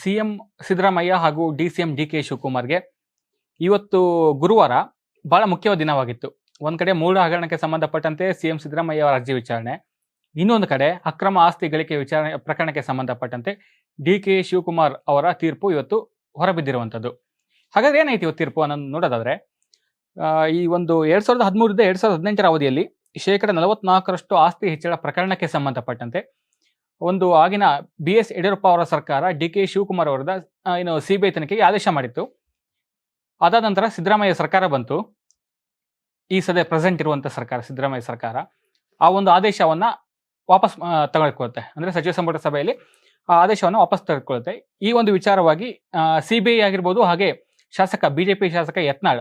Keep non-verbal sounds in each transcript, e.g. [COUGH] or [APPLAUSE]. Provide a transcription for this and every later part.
CM Siddaramaiah ಹಾಗೂ D C M D K ಶಿವಕುಮಾರ್ಗೆ ಇವತ್ತು ಗುರುವಾರ ಬಹಳ ಮುಖ್ಯವಾದ ದಿನವಾಗಿತ್ತು. ಒಂದು ಕಡೆ ಮೂಲ ಹಗರಣಕ್ಕೆ ಸಂಬಂಧಪಟ್ಟಂತೆ ಸಿಎಂ ಸಿದ್ದರಾಮಯ್ಯ ಅವರ ಅರ್ಜಿ ವಿಚಾರಣೆ, ಇನ್ನೊಂದು ಕಡೆ ಅಕ್ರಮ ಆಸ್ತಿ ಗಳಿಕೆ ವಿಚಾರಣೆ ಪ್ರಕರಣಕ್ಕೆ ಸಂಬಂಧಪಟ್ಟಂತೆ ಡಿ ಕೆ ಶಿವಕುಮಾರ್ ಅವರ ತೀರ್ಪು ಇವತ್ತು ಹೊರಬಿದ್ದಿರುವಂಥದ್ದು. ಹಾಗಾದ್ರೆ ಏನಾಯ್ತು ಇವತ್ತು ತೀರ್ಪು ಅನ್ನೋದು ನೋಡೋದಾದ್ರೆ ಈ ಒಂದು ಎರಡ್ ಸಾವಿರದ ಹದಿಮೂರರಿಂದ ಎರಡ್ ಸಾವಿರದ ಹದಿನೆಂಟರ ಅವಧಿಯಲ್ಲಿ ಶೇಕಡ ನಲವತ್ನಾಲ್ಕರಷ್ಟು ಆಸ್ತಿ ಹೆಚ್ಚಳ ಪ್ರಕರಣಕ್ಕೆ ಸಂಬಂಧಪಟ್ಟಂತೆ ಒಂದು ಆಗಿನ ಬಿ ಎಸ್ ಯಡಿಯೂರಪ್ಪ ಅವರ ಸರ್ಕಾರ ಡಿ ಕೆ ಶಿವಕುಮಾರ್ ಅವರದ ಸಿ ಬಿ ಐ ತನಿಖೆಗೆ ಆದೇಶ ಮಾಡಿತ್ತು. ಅದಾದ ನಂತರ ಸಿದ್ದರಾಮಯ್ಯ ಸರ್ಕಾರ ಬಂತು. ಈ ಸದ್ಯ ಪ್ರೆಸೆಂಟ್ ಇರುವಂಥ ಸರ್ಕಾರ, ಸಿದ್ದರಾಮಯ್ಯ ಸರ್ಕಾರ, ಆ ಒಂದು ಆದೇಶವನ್ನ ವಾಪಸ್ ತಗೊಳ್ಕೊಳ್ಳುತ್ತೆ ಅಂದ್ರೆ ಸಚಿವ ಸಂಪುಟ ಸಭೆಯಲ್ಲಿ ಆ ಆದೇಶವನ್ನು ವಾಪಸ್ ತೆಗೆದುಕೊಳ್ಳುತ್ತೆ. ಈ ಒಂದು ವಿಚಾರವಾಗಿ ಸಿ ಬಿ ಐ ಆಗಿರ್ಬೋದು ಹಾಗೆ ಶಾಸಕ ಬಿಜೆಪಿ ಶಾಸಕ ಯತ್ನಾಳ್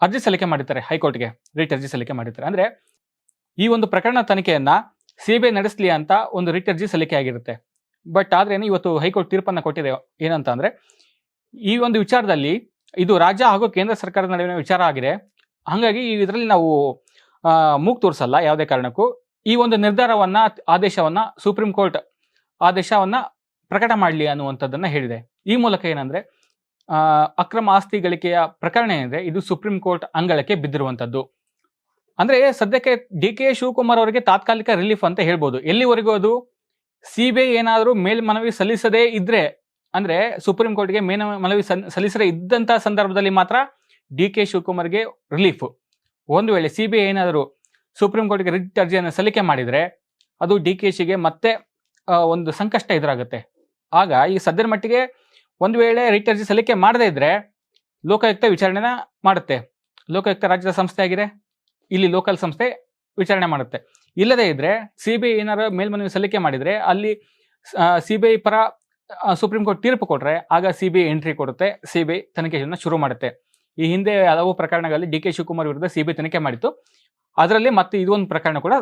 ಅರ್ಜಿ ಸಲ್ಲಿಕೆ ಮಾಡಿದ್ದಾರೆ ಹೈಕೋರ್ಟ್ಗೆ. ರಿಟ್ ಅರ್ಜಿ ಸಲ್ಲಿಕೆ ಮಾಡಿದ್ದಾರೆ. ಅಂದ್ರೆ ಈ ಒಂದು ಪ್ರಕರಣ ತನಿಖೆಯನ್ನ ಸಿಬಿಐ ನಡೆಸಲಿ ಅಂತ ಒಂದು ರಿಟ್ ಅರ್ಜಿ ಸಲ್ಲಿಕೆ ಆಗಿರುತ್ತೆ. ಬಟ್ ಆದ್ರೇನು ಇವತ್ತು ಹೈಕೋರ್ಟ್ ತೀರ್ಪನ್ನು ಕೊಟ್ಟಿದೆ ಏನಂತ ಅಂದ್ರೆ, ಈ ಒಂದು ವಿಚಾರದಲ್ಲಿ ಇದು ರಾಜ್ಯ ಹಾಗೂ ಕೇಂದ್ರ ಸರ್ಕಾರದ ನಡುವಿನ ವಿಚಾರ ಆಗಿದೆ. ಹಾಗಾಗಿ ಇದರಲ್ಲಿ ನಾವು ಮೂಗ್ ತೋರಿಸಲ್ಲ ಯಾವುದೇ ಕಾರಣಕ್ಕೂ. ಈ ಒಂದು ನಿರ್ಧಾರವನ್ನ, ಆದೇಶವನ್ನ, ಸುಪ್ರೀಂ ಕೋರ್ಟ್ ಆದೇಶವನ್ನ ಪ್ರಕಟ ಮಾಡಲಿ ಅನ್ನುವಂಥದ್ದನ್ನ ಹೇಳಿದೆ. ಈ ಮೂಲಕ ಏನಂದ್ರೆ ಅಕ್ರಮ ಆಸ್ತಿ ಗಳಿಕೆಯ ಪ್ರಕರಣ ಏನಿದೆ, ಇದು ಸುಪ್ರೀಂ ಕೋರ್ಟ್ ಅಂಗಳಕ್ಕೆ ಬಿದ್ದಿರುವಂತದ್ದು ಅಂದ್ರೆ ಸದ್ಯಕ್ಕೆ ಡಿ ಕೆ ಶಿವಕುಮಾರ್ ಅವರಿಗೆ ತಾತ್ಕಾಲಿಕ ರಿಲೀಫ್ ಅಂತ ಹೇಳ್ಬೋದು. ಎಲ್ಲಿವರೆಗೂ ಅದು? ಸಿಬಿಐ ಏನಾದರೂ ಮೇಲ್ಮನವಿ ಸಲ್ಲಿಸದೇ ಇದ್ರೆ, ಅಂದ್ರೆ ಸುಪ್ರೀಂ ಕೋರ್ಟ್ಗೆ ಮೇನ ಮನವಿ ಸಲ್ಲಿಸದೇ ಇದ್ದಂತ ಸಂದರ್ಭದಲ್ಲಿ ಮಾತ್ರ ಡಿ ಕೆ ಶಿವಕುಮಾರ್ಗೆ ರಿಲೀಫ್. ಒಂದು ವೇಳೆ ಸಿಬಿಐ ಏನಾದರೂ ಸುಪ್ರೀಂ ಕೋರ್ಟ್ಗೆ ರಿಟ್ ಅರ್ಜಿಯನ್ನು ಸಲ್ಲಿಕೆ ಮಾಡಿದರೆ, ಅದು ಡಿ ಕೆ ಶಿಗೆ ಮತ್ತೆ ಒಂದು ಸಂಕಷ್ಟ ಎದುರಾಗುತ್ತೆ. ಆಗ ಈ ಸದ್ಯದ ಮಟ್ಟಿಗೆ ಒಂದು ವೇಳೆ ರಿಟ್ ಅರ್ಜಿ ಸಲ್ಲಿಕೆ ಮಾಡದೇ ಇದ್ರೆ, ಲೋಕಾಯುಕ್ತ ವಿಚಾರಣೆನ ಮಾಡುತ್ತೆ. ಲೋಕಾಯುಕ್ತ ರಾಜ್ಯದ ಸಂಸ್ಥೆ ಆಗಿದೆ ಇಲ್ಲಿ ಲೋಕಲ್ ಸಂಸ್ಥೆ ವಿಚಾರಣೆ ಮಾಡುತ್ತೆ. ಇಲ್ಲದೇ ಇದ್ರೆ ಸಿಬಿಐ ಏನಾರ ಮೇಲ್ಮನವಿ ಸಲ್ಲಿಕೆ ಮಾಡಿದ್ರೆ ಅಲ್ಲಿ ಸಿಬಿಐ ಪರ ಸುಪ್ರೀಂ ಕೋರ್ಟ್ ತೀರ್ಪು ಕೊಟ್ರೆ ಆಗ ಸಿಬಿಐ ಎಂಟ್ರಿ ಕೊಡುತ್ತೆ ಸಿಬಿಐ ತನಿಖೆಯನ್ನು ಶುರು ಮಾಡುತ್ತೆ. ಈ ಹಿಂದೆ ಹಲವು ಪ್ರಕರಣಗಳಲ್ಲಿ ಡಿ ಕೆ ಶಿವಕುಮಾರ್ ವಿರುದ್ಧ ಸಿಬಿಐ ತನಿಖೆ ಮಾಡಿತ್ತು. ಅದರಲ್ಲಿ ಮತ್ತೆ ಇದೊಂದು ಪ್ರಕರಣ ಕೂಡ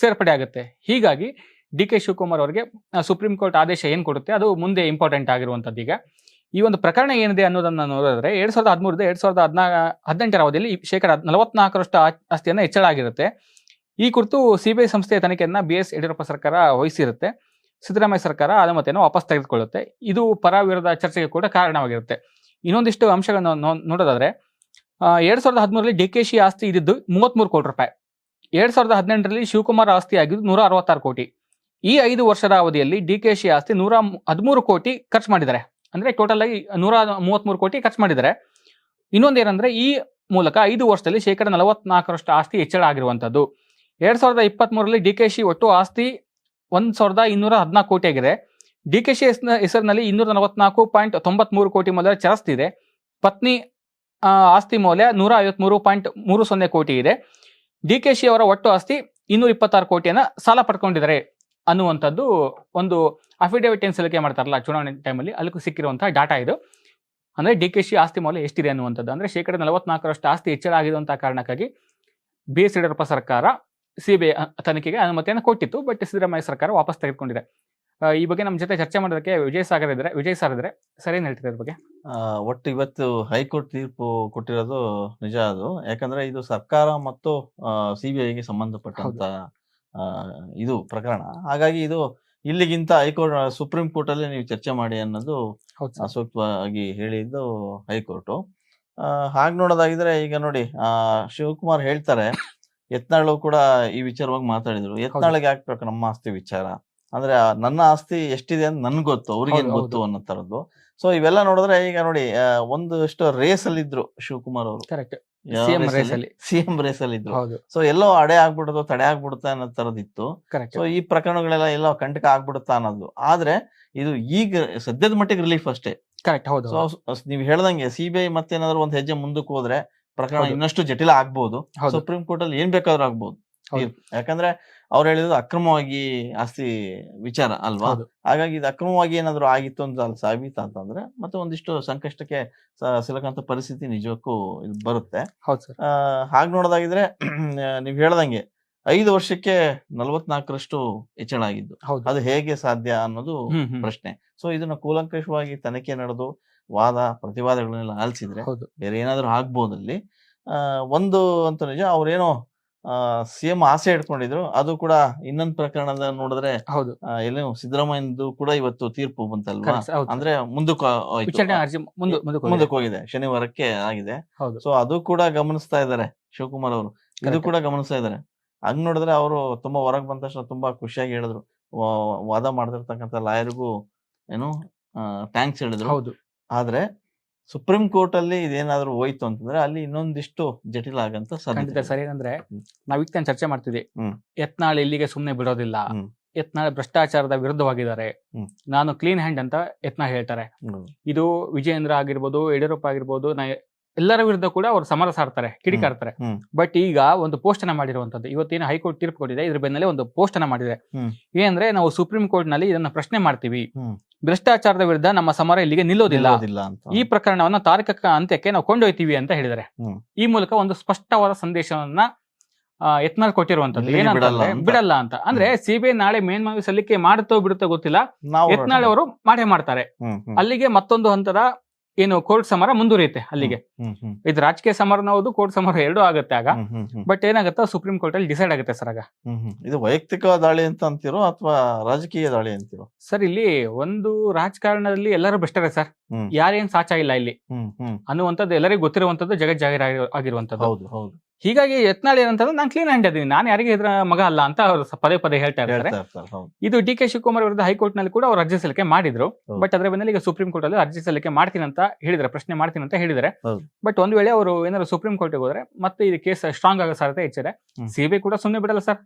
ಸೇರ್ಪಡೆ ಆಗುತ್ತೆ. ಹೀಗಾಗಿ ಡಿ ಕೆ ಶಿವಕುಮಾರ್ ಅವರಿಗೆ ಸುಪ್ರೀಂ ಕೋರ್ಟ್ ಆದೇಶ ಏನು ಕೊಡುತ್ತೆ ಅದು ಮುಂದೆ ಇಂಪಾರ್ಟೆಂಟ್ ಆಗಿರುವಂಥದ್ದು ಈಗ. ಈ ಒಂದು ಪ್ರಕರಣ ಏನಿದೆ ಅನ್ನೋದನ್ನ ನೋಡಿದ್ರೆ ಎರಡ್ ಸಾವಿರದ ಹದಿಮೂರದ ಎರಡ್ ಸಾವಿರದ ಹದಿನಾ, ಹದಿನೆಂಟರ ಅವಧಿಯಲ್ಲಿ ಶೇಕಡ ನಲವತ್ನಾಲ್ಕರಷ್ಟು ಆಸ್ತಿಯನ್ನ ಹೆಚ್ಚಳ ಆಗಿರುತ್ತೆ. ಈ ಕುರಿತು ಸಿಬಿಐ ಸಂಸ್ಥೆಯ ತನಿಖೆಯನ್ನ ಬಿ ಎಸ್ ಯಡಿಯೂರಪ್ಪ ಸರ್ಕಾರ ವಹಿಸಿರುತ್ತೆ. ಸಿದ್ದರಾಮಯ್ಯ ಸರ್ಕಾರ ಅನುಮತಿಯನ್ನು ವಾಪಸ್ ತೆಗೆದುಕೊಳ್ಳುತ್ತೆ. ಇದು ಪರ ವಿರೋಧ ಚರ್ಚೆಗೆ ಕೂಡ ಕಾರಣವಾಗಿರುತ್ತೆ. ಇನ್ನೊಂದಿಷ್ಟು ಅಂಶಗಳನ್ನು ನೋಡೋದಾದ್ರೆ ಎರಡು ಎರಡ್ ಸಾವಿರದ ಹದಿಮೂರರಲ್ಲಿ ಡಿ ಕೆ ಶಿ ಆಸ್ತಿ ಇದ್ದಿದ್ದು ಮೂವತ್ಮೂರು ಕೋಟಿ ರೂಪಾಯಿ. ಎರಡ್ ಸಾವಿರದ ಹದಿನೆಂಟರಲ್ಲಿ ಶಿವಕುಮಾರ್ ಆಸ್ತಿ ಆಗಿದ್ದು ನೂರ ಅರವತ್ತಾರು ಕೋಟಿ. ಈ ಐದು ವರ್ಷದ ಅವಧಿಯಲ್ಲಿ ಡಿ ಕೆ ಶಿ ಆಸ್ತಿ ನೂರ ಹದಿಮೂರು ಕೋಟಿ ಖರ್ಚು ಮಾಡಿದ್ದಾರೆ. ಅಂದ್ರೆ ಟೋಟಲ್ ಆಗಿ ನೂರ ಮೂವತ್ಮೂರು ಕೋಟಿ ಖರ್ಚು ಮಾಡಿದ್ದಾರೆ. ಇನ್ನೊಂದೇನಂದ್ರೆ ಈ ಮೂಲಕ ಐದು ವರ್ಷದಲ್ಲಿ ಶೇಕಡ ನಲವತ್ನಾಲ್ಕರಷ್ಟು ಆಸ್ತಿ ಹೆಚ್ಚಳ ಆಗಿರುವಂತದ್ದು. ಎರಡ್ ಸಾವಿರದ ಇಪ್ಪತ್ತ್ ಮೂರರಲ್ಲಿ ಡಿ ಕೆ ಶಿ ಒಟ್ಟು ಆಸ್ತಿ ಒಂದ್ ಸಾವಿರದ ಇನ್ನೂರ ಹದಿನಾಲ್ಕು ಕೋಟಿ ಆಗಿದೆ. ಡಿ ಕೆ ಶಿ ಹೆಸರಿನಲ್ಲಿ ಇನ್ನೂರ ನಲವತ್ನಾಲ್ಕು ಪಾಯಿಂಟ್ ತೊಂಬತ್ಮೂರು ಕೋಟಿ ಮೌಲ್ಯ ಚರಸ್ತಿದೆ ಪತ್ನಿ ಆಸ್ತಿ ಮೌಲ್ಯ ನೂರ ಐವತ್ಮೂರು ಪಾಯಿಂಟ್ ಮೂರು ಸೊನ್ನೆ ಕೋಟಿ ಇದೆ. ಡಿ ಕೆ ಶಿ ಅವರ ಒಟ್ಟು ಆಸ್ತಿ ಇನ್ನೂರ ಇಪ್ಪತ್ತಾರು ಕೋಟಿಯನ್ನ ಸಾಲ ಪಡ್ಕೊಂಡಿದ್ದಾರೆ. ಅನ್ನುವಂಥದ್ದು ಒಂದು ಅಫಿಡೇವಿಟ್ ಏನು ಸಲ್ಲಿಕೆ ಮಾಡ್ತಾರಲ್ಲ ಚುನಾವಣೆ ಟೈಮಲ್ಲಿ ಅಲ್ಲಿ ಸಿಕ್ಕಿರುವಂತಹ ಡಾಟಾ ಇದು. ಅಂದ್ರೆ ಡಿ ಕೆ ಶಿ ಆಸ್ತಿ ಮೌಲ್ಯ ಎಷ್ಟಿದೆ ಅನ್ನುವಂಥದ್ದು. ಅಂದ್ರೆ ಶೇಕಡ ನಲವತ್ನಾಲ್ಕರಷ್ಟು ಆಸ್ತಿ ಹೆಚ್ಚಳ ಆಗಿರುವಂತಹ ಕಾರಣಕ್ಕಾಗಿ ಬಿ ಎಸ್ ಯಡಿಯೂರಪ್ಪ ಸರ್ಕಾರ ಸಿಬಿಐ ತನಿಖೆಗೆ ಅನುಮತಿಯನ್ನು ಕೊಟ್ಟಿತ್ತು ಬಟ್ ಸಿದ್ದರಾಮಯ್ಯ ಸರ್ಕಾರ ವಾಪಸ್ ತೆಗೆದುಕೊಂಡಿದೆ. ಈ ಬಗ್ಗೆ ನಮ್ಮ ಜೊತೆ ಚರ್ಚೆ ಮಾಡೋದಕ್ಕೆ ವಿಜಯ್ ಸಾಗರ್ ಇದ್ರೆ ವಿಜಯ್ ಸರ್ ಇದ್ರೆ ಸರಿ ಏನ್ ಹೇಳ್ತೀರಾ ಇದ್ರ ಬಗ್ಗೆ? ಒಟ್ಟು ಇವತ್ತು ಹೈಕೋರ್ಟ್ ತೀರ್ಪು ಕೊಟ್ಟಿರೋದು ನಿಜ ಅದು. ಯಾಕಂದ್ರೆ ಇದು ಸರ್ಕಾರ ಮತ್ತು ಸಿಬಿಐಗೆ ಸಂಬಂಧಪಟ್ಟಂತ ಇದು ಪ್ರಕರಣ. ಹಾಗಾಗಿ ಇದು ಇಲ್ಲಿಗಿಂತ ಹೈಕೋರ್ಟ್ ಸುಪ್ರೀಂ ಕೋರ್ಟ್ ಅಲ್ಲಿ ನೀವು ಚರ್ಚೆ ಮಾಡಿ ಅನ್ನೋದು ಸೂಕ್ತವಾಗಿ ಹೇಳಿದ್ದು ಹೈಕೋರ್ಟ್. ಹಾಗೆ ನೋಡೋದಾಗಿದ್ರೆ ಈಗ ನೋಡಿ ಆ ಶಿವಕುಮಾರ್ ಹೇಳ್ತಾರೆ ಯತ್ನಾಳು ಕೂಡ ಈ ವಿಚಾರವಾಗಿ ಮಾತಾಡಿದ್ರು. ಯತ್ನಾಳಿಗೆ ಹಾಕ್ಬೇಕು ನಮ್ಮ ಆಸ್ತಿ ವಿಚಾರ? ಅಂದ್ರೆ ನನ್ನ ಆಸ್ತಿ ಎಷ್ಟಿದೆ ಅಂತ ನನ್ಗೆ ಗೊತ್ತು ಅವ್ರಿಗೇನ್ ಗೊತ್ತು ಅನ್ನೋ ತರದ್ದು ಸೊ ಇವೆಲ್ಲ ನೋಡಿದ್ರೆ ಈಗ ನೋಡಿ ಒಂದಷ್ಟು ರೇಸ್ ಅಲ್ಲಿ ಇದ್ರು ಶಿವಕುಮಾರ್ ಅವರು. ಕರೆಕ್ಟ್ ಸಿಎಂ ರೇಸ್ ಅಲ್ಲಿ. ಸಿಎಂ ರೇಸ್ ಅಲ್ಲಿ ಇದ್ರು. ಹೌದು. ಸೊ ಎಲ್ಲೋ ಅಡೆ ಆಗ್ಬಿಡುತ್ತೋ ತಡೆ ಆಗ್ಬಿಡುತ್ತೆ ಅನ್ನೋ ತರದಿತ್ತು. ಸೊ ಈ ಪ್ರಕರಣಗಳೆಲ್ಲ ಎಲ್ಲೋ ಕಂಟಕ ಆಗ್ಬಿಡುತ್ತಾ ಅನ್ನೋದು. ಆದ್ರೆ ಇದು ಈಗ ಸದ್ಯದ ಮಟ್ಟಿಗೆ ರಿಲೀಫ್ ಅಷ್ಟೇ. ಕರೆಕ್ಟ್ ಹೌದು ಸೊ ನೀವು ಹೇಳ್ದಂಗೆ ಸಿಬಿಐ ಮತ್ತೇನಾದ್ರು ಒಂದು ಹೆಜ್ಜೆ ಮುಂದಕ್ಕೆ ಹೋದ್ರೆ ಪ್ರಕರಣ ಇನ್ನಷ್ಟು ಜಟಿಲ ಆಗ್ಬಹುದು ಸುಪ್ರೀಂ ಕೋರ್ಟ್ ಅಲ್ಲಿ ಏನ್ ಬೇಕಾದ್ರೂ ಆಗ್ಬೋದು. ಹೌದು. ತೀರ್ಪು. ಯಾಕಂದ್ರೆ ಅವ್ರು ಹೇಳಿದ್ರು ಅಕ್ರಮವಾಗಿ ಆಸ್ತಿ ವಿಚಾರ ಅಲ್ವಾ? ಹಾಗಾಗಿ ಇದು ಅಕ್ರಮವಾಗಿ ಏನಾದ್ರು ಆಗಿತ್ತು ಅಂತ ಅಲ್ಲಿ ಸಾಬೀತ ಅಂತಂದ್ರೆ ಮತ್ತೆ ಒಂದಿಷ್ಟು ಸಂಕಷ್ಟಕ್ಕೆ ಸಿಲಕಂತ ಪರಿಸ್ಥಿತಿ ನಿಜಕ್ಕೂ ಇದು ಬರುತ್ತೆ. ಹಾಗೆ ನೋಡೋದಾಗಿದ್ರೆ [CLEARS THROAT] ನೀವ್ ಹೇಳ್ದಂಗೆ ಐದು ವರ್ಷಕ್ಕೆ ನಲವತ್ನಾಲ್ಕರಷ್ಟು ಹೆಚ್ಚಳ ಆಗಿದ್ದು. ಅದು ಹೇಗೆ ಸಾಧ್ಯ ಅನ್ನೋದು ಪ್ರಶ್ನೆ. ಸೊ ಇದನ್ನ ಕೂಲಂಕಷವಾಗಿ ತನಿಖೆ ನಡೆದು ವಾದ ಪ್ರತಿವಾದಗಳನ್ನೆಲ್ಲ ಆಲಿಸಿದ್ರೆ ಹೌದು. ಬೇರೆ ಏನಾದ್ರು ಆಗ್ಬೋದಲ್ಲಿ ಒಂದು ಅಂತ ನಿಜ ಅವ್ರೇನೋ ಸಿಎಂ ಆಸೆ ಇಟ್ಕೊಂಡಿದ್ರು. ಅದು ಕೂಡ ಇನ್ನೊಂದು ಪ್ರಕರಣದ ನೋಡಿದ್ರೆ ಹೌದು. ಎಲ್ಲೋ ಸಿದ್ದರಾಮಯ್ಯದು ಕೂಡ ಇವತ್ತು ತೀರ್ಪು ಬಂತಲ್ವಾ? ಅಂದ್ರೆ ಮುಂದಕ್ಕೆ ಮುಂದಕ್ಕೆ ಹೋಗಿದೆ. ಶನಿವಾರಕ್ಕೆ ಆಗಿದೆ. ಹೌದು. ಸೊ ಅದು ಕೂಡ ಗಮನಿಸ್ತಾ ಇದ್ದಾರೆ ಶಿವಕುಮಾರ್ ಅವರು. ಇದು ಕೂಡ ಗಮನಿಸ್ತಾ ಇದ್ದಾರೆ. ಹಂಗ್ ನೋಡಿದ್ರೆ ಅವರು ತುಂಬಾ ಹೊರಗ್ ಬಂದ ತಕ್ಷಣ ತುಂಬಾ ಖುಷಿಯಾಗಿ ಹೇಳಿದ್ರು. ವಾದ ಮಾಡ್ತಿರ್ತಕ್ಕಂಥ ಲಾಯರ್ಗೂ ಏನು ಥ್ಯಾಂಕ್ಸ್ ಹೇಳಿದ್ರು. ಹೌದು. ಆದ್ರೆ ಸುಪ್ರೀಂ ಕೋರ್ಟ್ ಅಲ್ಲಿ ಇದೇನಾದ್ರೂ ಹೋಯ್ತು ಅಂತಂದ್ರೆ ಅಲ್ಲಿ ಇನ್ನೊಂದಿಷ್ಟು ಜಟಿಲ ಆಗಂತ ಖಂಡಿತ ಸರಿ ಅಂದ್ರೆ ಹ್ಮ್. ನಾವ್ ಈಗ ಚರ್ಚೆ ಮಾಡ್ತಿದ್ವಿ. ಯತ್ನಾಳ್ ಇಲ್ಲಿಗೆ ಸುಮ್ನೆ ಬಿಡೋದಿಲ್ಲ. ಯತ್ನಾಳ್ ಭ್ರಷ್ಟಾಚಾರದ ವಿರುದ್ಧವಾಗಿದ್ದಾರೆ. ನಾನು ಕ್ಲೀನ್ ಹ್ಯಾಂಡ್ ಅಂತ ಯತ್ನಾಳ್ ಹೇಳ್ತಾರೆ. ಇದು ವಿಜಯೇಂದ್ರ ಆಗಿರ್ಬೋದು ಯಡಿಯೂರಪ್ಪ ಆಗಿರ್ಬೋದು ನಾ ಎಲ್ಲರ ವಿರುದ್ಧ ಕೂಡ ಅವ್ರು ಸಮರ ಸಾರ್ತಾರೆ ಕಿಡಿಕಾಡ್ತಾರೆ. ಬಟ್ ಈಗ ಒಂದು ಪೋಸ್ಟ್ ಅನ್ನ ಮಾಡಿರುವಂತದ್ದು ಇವತ್ತೇನು ಹೈಕೋರ್ಟ್ ತೀರ್ಪು ಕೊಟ್ಟಿದೆ ಇದ್ರ ಬೆನ್ನಲ್ಲೇ ಒಂದು ಪೋಸ್ಟ್ ಅನ್ನ ಮಾಡಿದೆ ಏನಂದ್ರೆ ನಾವು ಸುಪ್ರೀಂ ಕೋರ್ಟ್ನಲ್ಲಿ ಇದನ್ನ ಪ್ರಶ್ನೆ ಮಾಡ್ತೀವಿ. ಭ್ರಷ್ಟಾಚಾರದ ವಿರುದ್ಧ ನಮ್ಮ ಸಮರ ಇಲ್ಲಿಗೆ ನಿಲ್ಲೋದಿಲ್ಲ. ಈ ಪ್ರಕರಣವನ್ನ ತಾರ್ಕ ಅಂತ್ಯಕ್ಕೆ ನಾವು ಕೊಂಡೊಯ್ತೀವಿ ಅಂತ ಹೇಳಿದರೆ ಈ ಮೂಲಕ ಒಂದು ಸ್ಪಷ್ಟವಾದ ಸಂದೇಶವನ್ನ ಯತ್ನಾಳ್ ಕೊಟ್ಟಿರುವಂತದ್ದು. ಏನಂತಂದ್ರೆ ಬಿಡಲ್ಲ ಅಂತ. ಅಂದ್ರೆ ಸಿಬಿಐ ನಾಳೆ ಮೇಲ್ಮನವಿ ಸಲ್ಲಿಕೆ ಮಾಡುತ್ತೋ ಬಿಡುತ್ತೋ ಗೊತ್ತಿಲ್ಲ. ಯತ್ನಾಳ್ ಅವರು ಮಾಡೇ ಮಾಡ್ತಾರೆ. ಅಲ್ಲಿಗೆ ಮತ್ತೊಂದು ಹಂತದ ಏನು ಕೋರ್ಟ್ ಸಮರ ಮುಂದುವರಿಯುತ್ತೆ ಅಲ್ಲಿಗೆ. ಇದು ರಾಜಕೀಯ ಸಮರನ ಹೌದು ಕೋರ್ಟ್ ಸಮರ ಎರಡೂ ಆಗುತ್ತೆ ಆಗ. ಬಟ್ ಏನಾಗುತ್ತೆ ಸುಪ್ರೀಂ ಕೋರ್ಟ್ ಅಲ್ಲಿ ಡಿಸೈಡ್ ಆಗುತ್ತೆ ಸರ್ ಆಗ. ಇದು ವೈಯಕ್ತಿಕ ದಾಳಿ ಅಂತ ಅಂತೀರೋ ಅಥವಾ ರಾಜಕೀಯ ದಾಳಿ ಅಂತೀರೋ? ಸರ್ ಇಲ್ಲಿ ಒಂದು ರಾಜಕಾರಣದಲ್ಲಿ ಎಲ್ಲರೂ ಭ್ರಷ್ಟರೇ ಸರ್. ಯಾರೇನ್ ಸಾಚ ಇಲ್ಲ ಇಲ್ಲಿ. ಅನ್ನುವಂಥದ್ದು ಎಲ್ಲರಿಗೂ ಗೊತ್ತಿರುವಂತದ್ದು ಜಗತ್ ಜಾಹಿರ್ ಆಗಿರುವಂತದ್ದು ಹೌದು ಹೌದು. ಹೀಗಾಗಿ ಯತ್ನಾಳ್ ಏನಂತಂದ್ರೆ ನಾನು ಕ್ಲೀನ್ ಹ್ಯಾಂಡ್ ಇದೀನಿ ನಾನು ಯಾರಿಗೆ ಇದ್ರ ಮಗ ಅಲ್ಲ ಅಂತ ಅವರು ಪದೇ ಪದೇ ಹೇಳ್ತಾ ಇರ್ತಾರೆ. ಇದು ಡಿ ಕೆ ಶಿವಕುಮಾರ್ ವಿರುದ್ಧ ಹೈಕೋರ್ಟ್ನಲ್ಲಿ ಕೂಡ ಅವರು ಅರ್ಜಿ ಸಲ್ಲಿಕೆ ಮಾಡಿದ್ರು. ಬಟ್ ಅದರ ಬೆನ್ನಲ್ಲೇ ಈಗ ಸುಪ್ರೀಂ ಕೋರ್ಟ್ ಅಲ್ಲಿ ಅರ್ಜಿ ಸಲ್ಲಿಕೆ ಮಾಡ್ತೀನಿ ಅಂತ ಹೇಳಿದ್ರೆ ಪ್ರಶ್ನೆ ಮಾಡ್ತೀನಿ ಅಂತ ಹೇಳಿದ್ರೆ ಬಟ್ ಒಂದ್ ವೇಳೆ ಅವರು ಏನಾದ್ರು ಸುಪ್ರೀಂ ಕೋರ್ಟ್ ಹೋದ್ರೆ ಮತ್ತೆ ಇದು ಕೇಸ್ ಸ್ಟ್ರಾಂಗ್ ಆಗೋ ಸಾಧ್ಯತೆ ಹೆಚ್ಚಿದೆ. ಸಿಬಿಐ ಕೂಡ ಸುಮ್ಮನೆ ಬಿಡಲ್ಲ ಸರ್.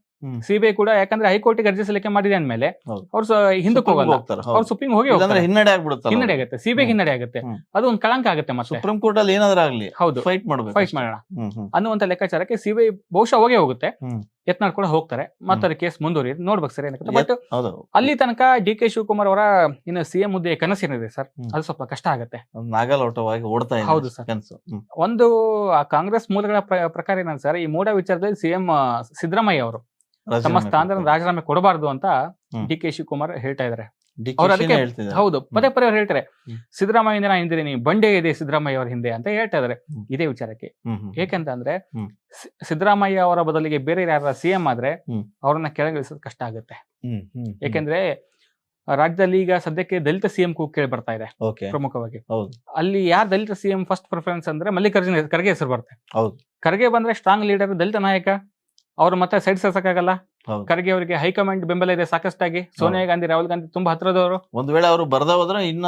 ಸಿಬಿಐ ಕೂಡ ಯಾಕಂದ್ರೆ ಹೈಕೋರ್ಟ್ಗೆ ಅರ್ಜಿ ಸಲ್ಲಿಕೆ ಮಾಡಿದೆ ಅಂದ್ಮೇಲೆ. ಅವ್ರು ಹಿಂದಕ್ಕೆ ಹೋಗಲ್ಲ. ಅವ್ರು ಸುಪ್ರೀಂ ಹೋಗಿ. ಹಿನ್ನಡೆ ಆಗ್ಬಿಡುತ್ತೆ ಹಿನ್ನಡೆ ಆಗುತ್ತೆ. ಸಿಬಿಐ. ಹಿನ್ನಡೆ ಆಗುತ್ತೆ. ಅದು ಒಂದು ಕಳಂಕ ಆಗುತ್ತೆ ಮತ್ತೆ. ಸುಪ್ರೀಂ ಕೋರ್ಟ್ ಅಲ್ಲಿ ಏನಾದ್ರೂ ಆಗಲಿ ಹೌದು. ಫೈಟ್ ಮಾಡಬೇಕು ಫೈಟ್. ಮಾಡೋಣ. ಅನ್ನುವಂತ ಅನ್ನುವಂತ ಲೆಕ್ಕಾಚಾರಕ್ಕೆ ಸಿಬಿಐ ಬಹುಶಃ ಹೋಗೇ ಹೋಗುತ್ತೆ. ಎತ್ನಾಡ್ ಯತ್ನಾಳ್ ಕೂಡ ಹೋಗ್ತಾರೆ. ಮತ್ತೆ. ಕೇಸ್ ಮುಂದುವರಿ ನೋಡ್ಬೇಕು ಸರ್ ಏನಕ್ಕೆ ಬಟ್ ಅಲ್ಲಿ ತನಕ ಡಿ ಕೆ ಶಿವಕುಮಾರ್ ಅವರ ಇನ್ನು ಸಿಎಂ ಹುದ್ದೆ ಕನಸಿನಿದೆ ಸರ್. ಅದು ಸ್ವಲ್ಪ ಕಷ್ಟ ಆಗುತ್ತೆ. ನಾಗಲೋಟವಾಗಿ ಓಡ್ತಾ ಹೌದು ಸರ್. ಕನಸು. ಒಂದು ಆ ಕಾಂಗ್ರೆಸ್ ಮೂಲಗಳ ಪ್ರಕಾರ ಏನಂತ ಸರ್ ಈ ಮೂಡ ವಿಚಾರದಲ್ಲಿ ಸಿಎಂ ಸಿದ್ದರಾಮಯ್ಯ ಅವರು ತಮ್ಮ ಸ್ಥಾನದ. ರಾಜೀನಾಮೆ ಕೊಡಬಾರದು ಅಂತ. ಡಿ ಕೆ ಶಿವಕುಮಾರ್ ಹೇಳ್ತಾ ಇದ್ದಾರೆ. ಕೆ ಅವ್ರು ಅದಕ್ಕೆ-. ಹೌದು ಪದೇ ಪದೇ ಅವ್ರು ಹೇಳ್ತಾರೆ ಸಿದ್ದರಾಮಯ್ಯ ಹಿಂದೆ ನಾ ಹಿಂದಿದ್ದೀನಿ ಬಂಡೆ ಇದೆ ಸಿದ್ದರಾಮಯ್ಯ ಅವರ ಹಿಂದೆ ಅಂತ ಹೇಳ್ತಾ ಇದಾರೆ. ಇದೇ ವಿಚಾರಕ್ಕೆ. ಏಕೆಂತ ಅಂದ್ರೆ ಸಿದ್ದರಾಮಯ್ಯ ಅವರ ಬದಲಿಗೆ ಬೇರೆ ಯಾರ ಸಿಎಂ ಆದ್ರೆ. ಅವ್ರನ್ನ ಕೆಳಗಿಳಿಸೋದು ಕಷ್ಟ ಆಗುತ್ತೆ. ಏಕೆಂದ್ರೆ ರಾಜ್ಯದಲ್ಲಿ ಈಗ ಸದ್ಯಕ್ಕೆ ದಲಿತ ಸಿಎಂ ಕೂಗ್ ಕೇಳಿ ಬರ್ತಾ ಇದೆ ಪ್ರಮುಖವಾಗಿ. ಅಲ್ಲಿ ಯಾರು ದಲಿತ ಸಿಎಂ ಫಸ್ಟ್ ಪ್ರಿಫರೆನ್ಸ್ ಅಂದ್ರೆ ಮಲ್ಲಿಕಾರ್ಜುನ ಖರ್ಗೆ ಹೆಸರು ಬರುತ್ತೆ. ಖರ್ಗೆ ಬಂದ್ರೆ ಸ್ಟ್ರಾಂಗ್ ಲೀಡರ್ ದಲಿತ ನಾಯಕ. ಅವ್ರ ಮತ್ತೆ ಸೈಡ್ ಸರ್ಸಕ್ಕಾಗಲ್ಲ. ಖರ್ಗೆ ಅವರಿಗೆ ಹೈಕಮಾಂಡ್ ಬೆಂಬಲ ಇದೆ ಸಾಕಷ್ಟಾಗಿ. ಸೋನಿಯಾ ಗಾಂಧಿ ರಾಹುಲ್ ಗಾಂಧಿ ತುಂಬಾ ಹತ್ರದವರು. ಒಂದ್ ವೇಳೆ ಅವರು ಬರ್ದ ಹೋದ್ರೆ ಇನ್ನ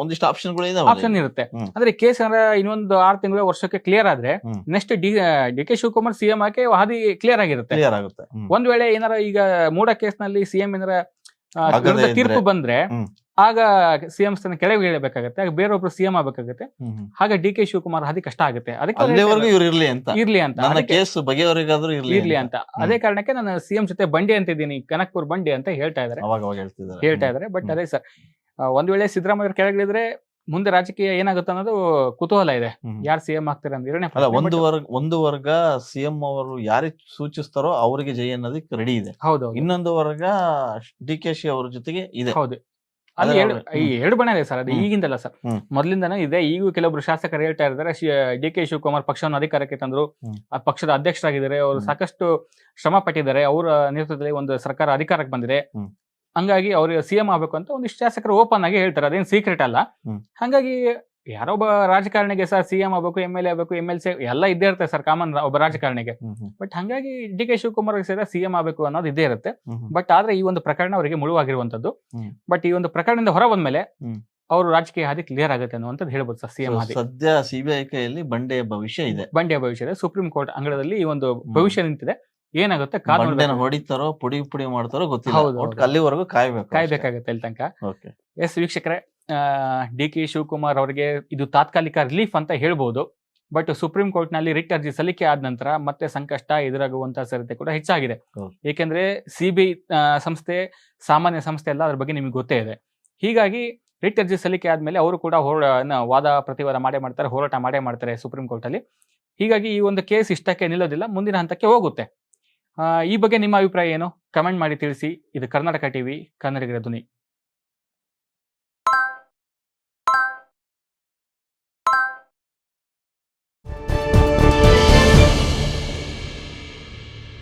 ಒಂದಿಷ್ಟು ಆಪ್ಷನ್ಗಳು ಆಪ್ಷನ್ ಇರುತ್ತೆ. ಅಂದ್ರೆ ಕೇಸ್ ಅಂದ್ರೆ ಇನ್ನೊಂದು ಆರು ತಿಂಗಳು ವರ್ಷಕ್ಕೆ ಕ್ಲಿಯರ್ ಆದ್ರೆ next D D K Shivakumar CM ಆಗಿ ಹಾದಿ ಕ್ಲಿಯರ್ ಆಗಿರುತ್ತೆ. ಕ್ಲಿಯರ್ ಆಗುತ್ತೆ. ಒಂದ್ ವೇಳೆ ಏನಾರ ಈಗ ಮೂಡ ಕೇಸ್ನಲ್ಲಿ ಸಿಎಂ ಏನಾರ ವಿರುದ್ಧ. ತೀರ್ಪು ಬಂದ್ರೆ ಆಗ ಸಿಎಂ ಸ್ಥಾನ ಕೆಳಗೆ ಇಳಬೇಕಾಗತ್ತೆ ಆಗ ಬೇರೊಬ್ರು ಸಿಎಂ ಆಗ್ಬೇಕಾಗತ್ತೆ. ಹಾಗೆ ಡಿ ಕೆ ಶಿವಕುಮಾರ್ ಹಾದಿ ಕಷ್ಟ ಆಗುತ್ತೆ. ಅದಕ್ಕೆ ಇರ್ಲಿ ಅಂತ. ಇರ್ಲಿ ಅಂತ. ಕೇಸ್ ಬಗೆಯವರಿಗಾದ್ರೂ ಇರ್ಲಿ ಇರ್ಲಿ ಅಂತ. ಅದೇ ಕಾರಣಕ್ಕೆ ನಾನು ಸಿಎಂ ಜೊತೆ ಬಂಡಿ ಅಂತ ಇದ್ದೀನಿ ಕನಕ್ಪುರ್ ಬಂಡಿ ಅಂತ ಹೇಳ್ತಾ ಇದಾರೆ. ಹೇಳ್ತಾ ಇದಾರೆ ಬಟ್ ಅದೇ ಸರ್ ಒಂದ್ ವೇಳೆ ಸಿದ್ದರಾಮಯ್ಯ ಕೆಳಗಿಳಿದ್ರೆ ಮುಂದೆ ರಾಜಕೀಯ ಏನಾಗುತ್ತೆ ಅನ್ನೋದು ಕುತೂಹಲ ಇದೆ. ಯಾರು ಸಿಎಂ ಆಗ್ತಾರೆ ಅಂತ ಎರಡನೇ ಅಲ್ಲ ಒಂದು ವರ್ಗ ಒಂದು ವರ್ಗ ಸಿಎಂ ಅವರು ಯಾರಿಗೆ ಸೂಚಿಸ್ತಾರೋ ಅವರಿಗೆ ಜೈ ಅನ್ನೋದಕ್ಕೆ ರೆಡಿ ಇದೆ. ಹೌದು. ಇನ್ನೊಂದು ವರ್ಗ ಡಿ ಕೆ ಶಿ ಅವ್ರ ಜೊತೆಗೆ ಇದೆ. ಹೌದು. ಅಲ್ಲಿ ಎರಡು ಅವ್ರು- ಈ ಎರಡು ಬಣ ಇದೆ ಸರ್ ಅದು. ಈಗಿಂದಲ್ಲ ಸರ್. ಮೊದಲಿಂದನೂ ಇದೆ ಈಗೂ ಕೆಲವೊಬ್ರು ಶಾಸಕರು ಹೇಳ್ತಾ ಇದ್ದಾರೆ ಡಿ ಕೆ ಶಿವಕುಮಾರ್ ಪಕ್ಷವನ್ನು ಅಧಿಕಾರಕ್ಕೆ ತಂದ್ರು ಆ ಪಕ್ಷದ ಅಧ್ಯಕ್ಷರಾಗಿದ್ದಾರೆ ಅವರು ಸಾಕಷ್ಟು ಶ್ರಮ ಪಟ್ಟಿದ್ದಾರೆ ಅವರ ನೇತೃತ್ವದಲ್ಲಿ ಒಂದು ಸರ್ಕಾರ ಅಧಿಕಾರಕ್ಕೆ ಬಂದಿದೆ. ಹಂಗಾಗಿ ಅವ್ರಿಗೆ ಸಿಎಂ ಆಗ್ಬೇಕು ಅಂತ ಒಂದಿಷ್ಟು ಶಾಸಕರು ಓಪನ್ ಆಗಿ ಹೇಳ್ತಾರೆ. ಅದೇನು ಸೀಕ್ರೆಟ್ ಅಲ್ಲ. ಹಂಗಾಗಿ ಯಾರೊಬ್ಬ ರಾಜಕಾರಣಿಗೆ ಸರ್ ಸಿಎಂ ಆಗ್ಬೇಕು ಎಂ ಎಲ್ ಎ ಆಗ್ಬೇಕು ಎಂ ಎಲ್ ಸಿ ಎಲ್ಲ ಇದ್ದೇ ಇರುತ್ತೆ ಸರ್ ಕಾಮನ್ ಒಬ್ಬ ರಾಜಕಾರಣಿಗೆ. ಬಟ್ ಹಂಗಾಗಿ ಡಿ ಕೆ ಶಿವಕುಮಾರ್ ಸೇರಿದ ಸಿಎಂ ಆಗಬೇಕು ಅನ್ನೋದು ಇದ್ದೇ ಇರುತ್ತೆ. ಬಟ್ ಆದ್ರೆ ಈ ಒಂದು ಪ್ರಕರಣ ಅವರಿಗೆ ಮುಳುವಾಗಿರುವಂತದ್ದು ಬಟ್ ಈ ಒಂದು ಪ್ರಕರಣದಿಂದ ಹೊರ ಬಂದ್ಮೇಲೆ. ಅವರು ರಾಜಕೀಯ ಹಾದಿ ಕ್ಲಿಯರ್ ಆಗುತ್ತೆ ಅನ್ನುವಂಥದ್ದು ಹೇಳ್ಬೋದು ಸರ್ ಸಿಎಂ ಹಾದಿ. ಸದ್ಯ ಸಿಬಿಐ ಕೈಯಲ್ಲಿ ಬಂಡೆಯ ಭವಿಷ್ಯ ಇದೆ. ಬಂಡೆಯ ಭವಿಷ್ಯದ ಸುಪ್ರೀಂ ಕೋರ್ಟ್ ಅಂಗಳದಲ್ಲಿ ಈ ಒಂದು ಭವಿಷ್ಯ ನಿಂತಿದೆ. ಏನಾಗುತ್ತೆ? ಕಾಲು. ಹೊಡಿತಾರೋ ಪುಡಿ ಪುಡಿ ಮಾಡ್ತಾರೋ ಗೊತ್ತಿಲ್ಲ. ಅಲ್ಲಿವರೆಗೂ ಕಾಯ್ಬೇಕು ಕಾಯ್ಬೇಕಾಗತ್ತೆ ಅಲ್ಲಿ ತನಕ. ಎಸ್ ವೀಕ್ಷಕರೇ ಡಿ ಕೆ ಶಿವಕುಮಾರ್ ಅವರಿಗೆ ಇದು ತಾತ್ಕಾಲಿಕ ರಿಲೀಫ್ ಅಂತ ಹೇಳ್ಬೋದು. ಬಟ್ ಸುಪ್ರೀಂ ಕೋರ್ಟ್ನಲ್ಲಿ ರಿಟ್ ಅರ್ಜಿ ಸಲ್ಲಿಕೆ ಆದ ನಂತರ ಮತ್ತೆ ಸಂಕಷ್ಟ ಎದುರಾಗುವಂತಹ ಸಾಧ್ಯತೆ ಕೂಡ ಹೆಚ್ಚಾಗಿದೆ. ಏಕೆಂದ್ರೆ ಸಿಬಿಐ ಸಂಸ್ಥೆ ಸಾಮಾನ್ಯ ಸಂಸ್ಥೆ ಅಲ್ಲ ಅದ್ರ ಬಗ್ಗೆ ನಿಮಗೆ ಗೊತ್ತೇ ಇದೆ. ಹೀಗಾಗಿ ರಿಟ್ ಅರ್ಜಿ ಸಲ್ಲಿಕೆ ಆದ್ಮೇಲೆ ಅವರು ಕೂಡ ಹೋರಾ ವಾದ ಪ್ರತಿವಾದ ಮಾಡೇ ಮಾಡ್ತಾರೆ ಹೋರಾಟ ಮಾಡೇ ಮಾಡ್ತಾರೆ ಸುಪ್ರೀಂ ಕೋರ್ಟ್ ಅಲ್ಲಿ ಹೀಗಾಗಿ ಈ ಒಂದು ಕೇಸ್ ಇಷ್ಟಕ್ಕೆ ನಿಲ್ಲೋದಿಲ್ಲ ಮುಂದಿನ ಹಂತಕ್ಕೆ ಹೋಗುತ್ತೆ. ಈ ಬಗ್ಗೆ ನಿಮ್ಮ ಅಭಿಪ್ರಾಯ ಏನು? ಕಮೆಂಟ್ ಮಾಡಿ ತಿಳಿಸಿ. ಇದು ಕರ್ನಾಟಕ ಟಿವಿ ಕನ್ನಡಿಗರ ಧ್ವನಿ.